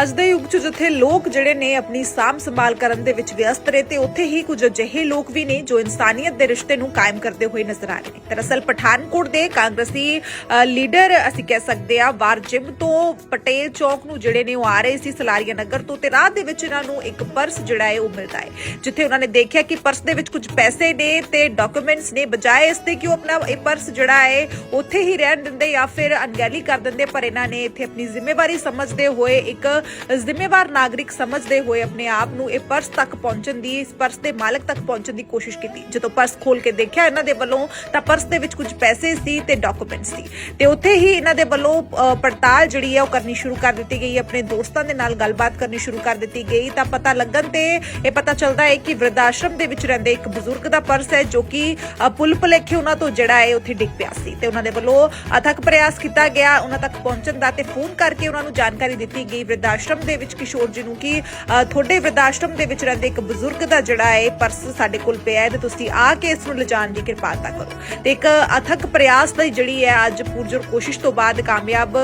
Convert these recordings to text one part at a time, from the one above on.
ਅੱਜ ਦੇ ਯੁੱਗ 'ਚ ਜਿੱਥੇ ਲੋਕ ਜਿਹੜੇ ਨੇ ਆਪਣੀ ਸਾਂਭ ਸੰਭਾਲ ਕਰਨ ਦੇ ਵਿੱਚ ਵਿਅਸਤ ਰਹੇ ਤੇ ਉੱਥੇ ਹੀ ਕੁਝ ਅਜਿਹੇ ਲੋਕ ਵੀ ਨੇ ਜੋ ਇਨਸਾਨੀਅਤ ਦੇ ਰਿਸ਼ਤੇ ਨੂੰ ਕਾਇਮ ਕਰਦੇ ਹੋਏ ਨਜ਼ਰ ਆ ਰਹੇ ਨੇ। ਦਰਅਸਲ ਪਠਾਨਕੋਟ ਦੇ ਕਾਂਗਰਸੀ ਲੀਡਰ ਅਸੀਂ ਕਹਿ ਸਕਦੇ ਆ ਵਾਰ ਜਿਮ ਤੋਂ ਪਟੇਲ ਚੌਕ ਨੂੰ ਜਿਹੜੇ ਨੇ ਉਹ ਆ ਰਹੇ ਸੀ ਸਲਾਰੀਆ ਨਗਰ ਤੋਂ ਤੇ ਰਾਹ ਦੇ ਵਿੱਚ ਇਹਨਾਂ ਨੂੰ ਇੱਕ ਪਰਸ ਜਿਹੜਾ ਹੈ ਉਹ ਮਿਲਦਾ ਹੈ, ਜਿੱਥੇ ਉਹਨਾਂ ਨੇ ਦੇਖਿਆ ਕਿ ਪਰਸ ਦੇ ਵਿੱਚ ਕੁਝ ਪੈਸੇ ਨੇ ਤੇ ਡਾਕੂਮੈਂਟਸ ਨੇ ਬਜਾਏ ਇਸ ਤੇ ਕਿ ਉਹ ਆਪਣਾ ਇਹ ਪਰਸ ਜਿਹੜਾ ਹੈ ਉੱਥੇ ਹੀ ਰਹਿਣ ਦਿੰਦੇ ਜਾਂ ਫਿਰ ਅਣਗਹਿਲੀ ਕਰ ਦਿੰਦੇ, ਪਰ ਇਹਨਾਂ ਨੇ ਇੱਥੇ ਆਪਣੀ ਜ਼ਿੰਮੇਵਾਰੀ ਸਮਝਦੇ ਹੋਏ ਇੱਕ ਜ਼ਿੰਮੇਵਾਰ ਨਾਗਰਿਕ ਸਮਝਦੇ ਹੋਏ ਆਪਣੇ ਆਪ ਨੂੰ ਇਹ ਪਰਸ ਤੱਕ ਪਹੁੰਚਣ ਦੀ, ਇਸ ਪਰਸ ਦੇ ਮਾਲਕ ਤੱਕ ਪਹੁੰਚਣ ਦੀ ਕੋਸ਼ਿਸ਼ ਕੀਤੀ। ਜਦੋਂ ਪਰਸ ਖੋਲ ਕੇ ਦੇਖਿਆ ਇਹਨਾਂ ਦੇ ਵੱਲੋਂ, ਤਾਂ ਪਰਸ ਦੇ ਵਿੱਚ ਕੁਝ ਪੈਸੇ ਸੀ ਤੇ ਡਾਕੂਮੈਂਟਸ ਸੀ। ਤੇ ਉੱਥੇ ਹੀ ਇਹਨਾਂ ਦੇ ਵੱਲੋਂ ਪੜਤਾਲ ਜਿਹੜੀ ਹੈ ਉਹ ਕਰਨੀ ਸ਼ੁਰੂ ਕਰ ਦਿੱਤੀ ਗਈ ਆਪਣੇ ਦੋਸਤਾਂ ਦੇ ਨਾਲ ਗੱਲਬਾਤ ਕਰਨੀ ਸ਼ੁਰੂ ਕਰ ਦਿੱਤੀ ਗਈ। ਤਾਂ ਪਤਾ ਲੱਗਣ ਤੇ ਇਹ ਪਤਾ ਚੱਲਦਾ ਹੈ ਕਿ ਵ੍ਰਿਧ ਆਸ਼ਰਮ ਦੇ ਵਿੱਚ ਰਹਿੰਦੇ ਇੱਕ ਬਜ਼ੁਰਗ ਦਾ ਪਰਸ ਹੈ, ਜੋ ਕਿ ਪੁਲ ਭੁਲੇਖੇ ਉਹਨਾਂ ਤੋਂ ਜਿਹੜਾ ਹੈ, ਉੱਥੇ ਡਿੱਗ ਪਿਆ ਸੀ। ਤੇ ਉਹਨਾਂ ਦੇ ਵੱਲੋਂ ਅਥਕ ਪ੍ਰਯਾਸ ਕੀਤਾ ਗਿਆ। ਉਹਨਾਂ ਤੱਕ ਪਹੁੰਚਣ ਦਾ ਤੇ ਫੋਨ ਕਰਕੇ ਉਹਨਾਂ ਨੂੰ ਜਾਣਕਾਰੀ ਦਿੱਤੀ ਗਈ। ਵ੍ਰਿਧ ਆਸ਼ਰਮ ਦੇ ਵਿੱਚ ਕਿਸ਼ੋਰ ਜੀ ਨੂੰ ਕਿ ਤੁਹਾਡੇ ਵ੍ਰਿਧ ਆਸ਼ਰਮ ਦੇ ਵਿੱਚ ਰਹਿੰਦੇ ਇੱਕ ਬਜ਼ੁਰਗ ਦਾ ਜਿਹੜਾ ਹੈ ਪਰਸ ਸਾਡੇ ਕੋਲ ਪਿਆ ਹੈ ਤੇ ਤੁਸੀਂ ਆ ਕੇ ਇਸ ਨੂੰ ਲਿਜਾਣ ਦੀ ਕਿਰਪਾਲਤਾ ਕਰੋ। ਤੇ ਇੱਕ ਅਥਕ ਪ੍ਰਯਾਸ ਦੀ ਜਿਹੜੀ ਹੈ ਅੱਜ ਪੂਰਜੋਰ ਕੋਸ਼ਿਸ਼ ਤੋਂ ਬਾਅਦ ਕਾਮਯਾਬ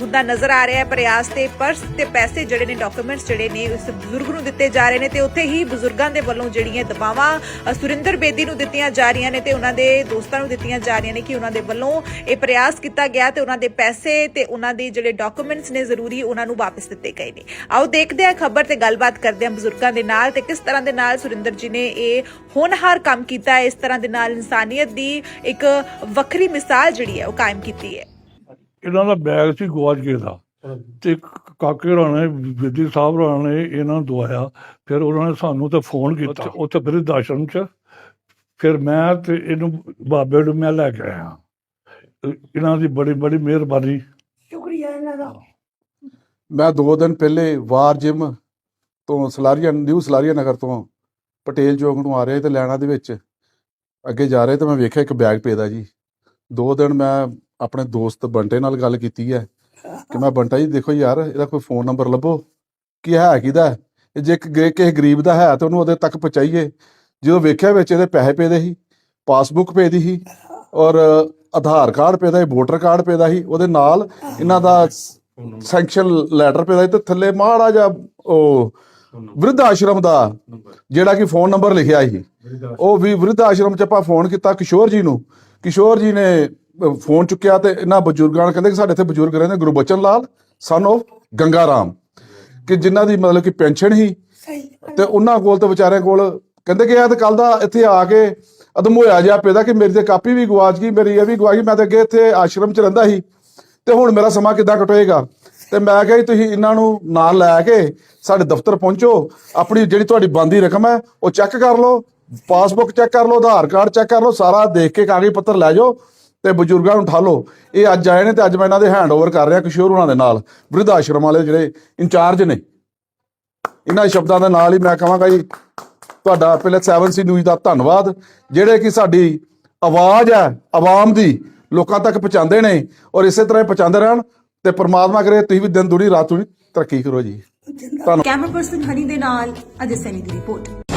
ਹੁੰਦਾ ਨਜ਼ਰ ਆ ਰਿਹਾ ਹੈ ਪ੍ਰਯਾਸ ਤੇ ਪਰਸ ਤੇ ਪੈਸੇ ਜਿਹੜੇ ਨੇ ਡਾਕੂਮੈਂਟਸ ਜਿਹੜੇ ਨੇ ਉਸ ਬਜ਼ੁਰਗ ਨੂੰ ਦਿੱਤੇ ਜਾ ਰਹੇ ਨੇ ਤੇ ਉੱਥੇ ਹੀ ਬਜ਼ੁਰਗਾਂ ਦੇ ਵੱਲੋਂ ਜਿਹੜੀਆਂ ਦਬਾਵਾਂ ਸੁਰਿੰਦਰ ਬੇਦੀ ਨੂੰ ਦਿੱਤੀਆਂ ਜਾ ਰਹੀਆਂ ਨੇ ਤੇ ਉਹਨਾਂ ਦੇ ਦੋਸਤਾਂ ਨੂੰ ਦਿੱਤੀਆਂ ਜਾ ਰਹੀਆਂ ਨੇ ਕਿ ਉਹਨਾਂ ਦੇ ਵੱਲੋਂ ਇਹ ਪ੍ਰਯਾਸ ਕੀਤਾ ਗਿਆ ਤੇ ਉਹਨਾਂ ਦੇ ਪੈਸੇ ਤੇ ਉਹਨਾਂ ਦੇ ਜਿਹੜੇ ਡਾਕੂਮੈਂਟਸ ਨੇ ਜ਼ਰੂਰੀ ਉਹਨਾਂ ਨੂੰ ਵਾਪਸ ਦਿੱਤੇ ਗਏ ਨੇ ਆਓ ਦੇਖਦੇ ਹਾਂ ਖਬਰ ਤੇ ਗੱਲਬਾਤ ਕਰਦੇ ਹਾਂ ਬਜ਼ੁਰਗਾਂ ਦੇ ਨਾਲ ਤੇ ਕਿਸ ਤਰ੍ਹਾਂ ਦੇ ਨਾਲ ਸੁਰਿੰਦਰ ਜੀ ਨੇ ਇਹ ਹੋਣਹਾਰ ਕੰਮ ਕੀਤਾ ਹੈ ਇਸ ਤਰ੍ਹਾਂ ਦੇ ਨਾਲ ਇਨਸਾਨੀਅਤ ਦੀ ਇੱਕ ਵੱਖਰੀ ਮਿਸਾਲ ਜਿਹੜੀ ਹੈ ਉਹ ਕਾਇਮ ਕੀਤੀ ਹੈ। ਇਹਨਾਂ ਦਾ ਬੈਗ ਸੀ ਗਵਾਚ ਗਿਆ ਦਾ ਤੇ ਕਾਕੇ ਰਾਣੇ ਵਿਧੀ ਸਾਹਿਬ ਰਾਣੇ ਨੇ ਇਹਨਾਂ ਨੂੰ ਦਵਾਇਆ। ਫਿਰ ਉਹਨਾਂ ਨੇ ਸਾਨੂੰ ਤੇ ਫੋਨ ਕੀਤਾ। ਉੱਥੇ ਬ੍ਰਿਧ ਆਸ਼ਰਮ ਚ। ਫਿਰ ਮੈਂ ਤੇ ਇਹਨੂੰ ਬਾਬੇ ਨੂੰ ਮੈਂ ਲੈ ਕੇ ਆਇਆ। ਇਹ- ਇਹਨਾਂ ਦੀ ਬੜੀ ਬੜੀ ਮਿਹਰਬਾਨੀ। ਮੈਂ ਦੋ ਦਿਨ ਪਹਿਲੇ ਵਾਰ ਜਿਮ ਤੋਂ ਸਲਾਰੀਆ, ਨਿਊ ਸਲਾਰੀਆ ਨਗਰ ਤੋਂ ਪਟੇਲ ਚੌਕ ਨੂੰ ਆ ਰਿਹਾ ਤੇ ਲੈਣਾ ਦੇ ਵਿੱਚ। ਅੱਗੇ ਜਾ ਰਹੇ ਤੇ ਮੈਂ ਵੇਖਿਆ ਇੱਕ ਬੈਗ ਪੇਦਾ ਜੀ। ਦੋ ਦਿਨ ਮੈਂ ਆਪਣੇ ਦੋਸਤ ਬੰਟੇ ਨਾਲ ਗੱਲ ਕੀਤੀ ਹੈ ਕਿ ਮੈਂ ਬੰਟਾ ਜੀ, ਦੇਖੋ ਯਾਰ, ਇਹਦਾ ਕੋਈ ਫੋਨ ਨੰਬਰ ਲੱਭੋ। ਕੀ ਹੈ ਕਿਹਦਾ? ਜੇ ਕਿਸੇ ਗਰੀਬ ਦਾ ਹੈ ਤਾਂ ਉਹਨੂੰ ਉਹਦੇ ਤੱਕ ਪਹੁੰਚਾਈਏ। ਜਦੋਂ ਵੇਖਿਆ ਵਿੱਚ ਇਹਦੇ ਪੈਸੇ ਪੇਦੇ ਸੀ, ਪਾਸਬੁੱਕ ਪੇਦੀ ਸੀ ਔਰ ਆਧਾਰ ਕਾਰਡ ਪੇਦਾ ਸੀ, ਵੋਟਰ ਕਾਰਡ ਪੇਦਾ ਸੀ, ਉਹਦੇ ਨਾਲ ਇਹਨਾਂ ਦਾ ਸੈਂਕਸ਼ਨ ਲੈਟਰ ਪੇਦਾ ਸੀ ਤੇ ਥੱਲੇ ਮਾੜਾ ਜਿਹਾ ਉਹ ਵਿਰਧ ਆਸ਼ਰਮ ਦਾ ਜਿਹੜਾ ਕਿ ਫੋਨ ਨੰਬਰ ਲਿਖਿਆ ਸੀ। ਉਹ ਵੀ ਵਿਰਧ ਆਸ਼ਰਮ ਚ ਆਪਾਂ ਫੋਨ ਕੀਤਾ ਕਿਸ਼ੋਰ ਜੀ ਨੂੰ। ਕਿਸ਼ੋਰ ਜੀ ਨੇ ਫੋਨ ਚੁੱਕਿਆ ਤੇ ਇਹਨਾਂ ਬਜ਼ੁਰਗਾਂ ਨੂੰ ਕਹਿੰਦੇ ਕਿ ਸਾਡੇ ਇੱਥੇ ਬਜ਼ੁਰਗ ਰਹਿੰਦੇ ਗੁਰਬਚਨ ਲਾਲ ਸਨ of ਗੰਗਾ ਰਾਮ। ਕਿ ਜਿਨ੍ਹਾਂ ਦੀ ਮਤਲਬ ਕਿ ਪੈਨਸ਼ਨ ਹੀ ਤੇ ਉਹਨਾਂ ਕੋਲ ਤੇ ਵਿਚਾਰਿਆਂ ਕੋਲ ਕਹਿੰਦੇ ਕਿ ਇਹ ਤਾਂ ਕੱਲ ਦਾ ਇੱਥੇ ਆ ਕੇ ਅਦਮ ਹੋਇਆ ਜਿਹਾ ਪੈਦਾ ਕਿ ਮੇਰੀ ਤੇ ਕਾਪੀ ਵੀ ਗਵਾਚ ਗਈ ਮੇਰੀ ਇਹ ਵੀ ਗਵਾਚ ਗਈ ਮੈਂ ਤਾਂ ਅੱਗੇ ਇੱਥੇ ਆਸ਼ਰਮ 'ਚ ਰਹਿੰਦਾ ਸੀ। ਤੇ ਹੁਣ ਮੇਰਾ ਸਮਾਂ ਕਿੱਦਾਂ ਕਟੋਏਗਾ ਤੇ ਮੈਂ ਕਿਹਾ ਜੀ, ਤੁਸੀਂ ਇਹਨਾਂ ਨੂੰ ਨਾਲ ਲੈ ਕੇ ਸਾਡੇ ਦਫ਼ਤਰ ਪਹੁੰਚੋ। ਆਪਣੀ ਜਿਹੜੀ ਤੁਹਾਡੀ ਬੰਦੀ ਰਕਮ ਹੈ, ਉਹ ਚੈੱਕ ਕਰ ਲਓ। ਪਾਸਬੁੱਕ ਚੈੱਕ ਕਰ ਲਓ, ਆਧਾਰ ਕਾਰਡ ਚੈੱਕ ਕਰ ਲਓ, ਸਾਰਾ ਦੇਖ ਕੇ ਕਾਗਜ਼ ਪੱਤਰ ਲੈ ਜਾਓ ਤੇ ਬਜ਼ੁਰਗਾਂ ਨੂੰ ਠਾਲੋ ਇਹ ਅੱਜ ਆਏ ਨੇ ਤੇ ਅੱਜ ਮੈਂ ਇਹਨਾਂ ਦੇ ਹੈਂਡਓਵਰ ਕਰ ਰਿਹਾ ਕਿਸ਼ੋਰ ਉਹਨਾਂ ਦੇ ਨਾਲ। ਬ੍ਰਿਧ ਆਸ਼ਰਮ ਵਾਲੇ ਜਿਹੜੇ ਇੰਚਾਰਜ ਨੇ। ਇਹਨਾਂ ਸ਼ਬਦਾਂ ਦੇ ਨਾਲ ਹੀ ਮੈਂ ਕਹਾਂਗਾ ਜੀ, ਤੁਹਾਡਾ ਪਹਿਲੇ 7C ਨਿਊਜ਼ ਦਾ ਧੰਨਵਾਦ। ਜਿਹੜੇ ਕਿ ਸਾਡੀ ਆਵਾਜ਼ ਹੈ, ਆਵਾਮ ਦੀ ਲੋਕਾਂ ਤੱਕ ਪਹੁੰਚਾਉਂਦੇ ਨੇ ਔਰ ਇਸੇ ਤਰ੍ਹਾਂ ਹੀ ਪਹੁੰਚਾਉਂਦੇ ਰਹਿਣ ਤੇ ਪਰਮਾਤਮਾ ਕਰੇ, ਤੁਸੀਂ ਵੀ ਦਿਨ ਦੁਣੀ ਰਾਤ ਦੁਣੀ ਤਰੱਕੀ ਕਰੋ ਜੀ। ਧੰਨਵਾਦ ਕੈਮਰਾ ਪਰਸਨ ਹਨੀ ਦੇ ਨਾਲ ਅਜੇ ਸੈਨੀ ਦੀ ਰਿਪੋਰਟ।